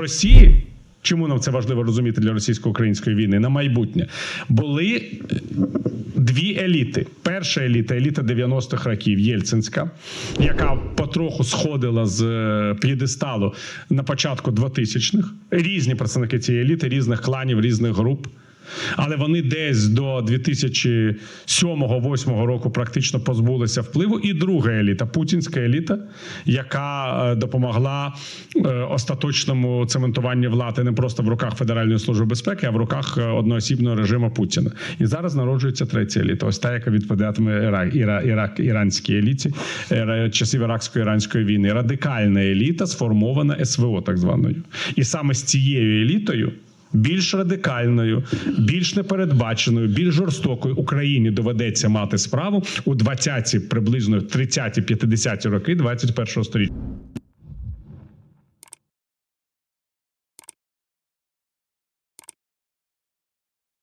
Росії. Чому нам це важливо розуміти для російсько-української війни на майбутнє? Були дві еліти. Перша еліта еліта 90-х років Єльцинська, яка потроху сходила з е, п'єдесталу на початку 2000-х. Різні представники цієї еліти, різних кланів, різних груп. Але вони десь до 2007-2008 року практично позбулися впливу. І друга еліта путінська еліта, яка е, допомогла е, остаточному цементуванню влади не просто в руках Федеральної служби безпеки, а в руках е, одноосібного режиму Путіна. І зараз народжується третя еліта. Ось та, яка відповідатиме Ірак, Іра, Ірак, іранській еліті часів іраксько-іранської війни. Радикальна еліта сформована СВО, так званою. І саме з цією елітою. Більш радикальною, більш непередбаченою, більш жорстокою Україні доведеться мати справу у 20-ті, приблизно 30-ті, 50-ті роки 21-го століття.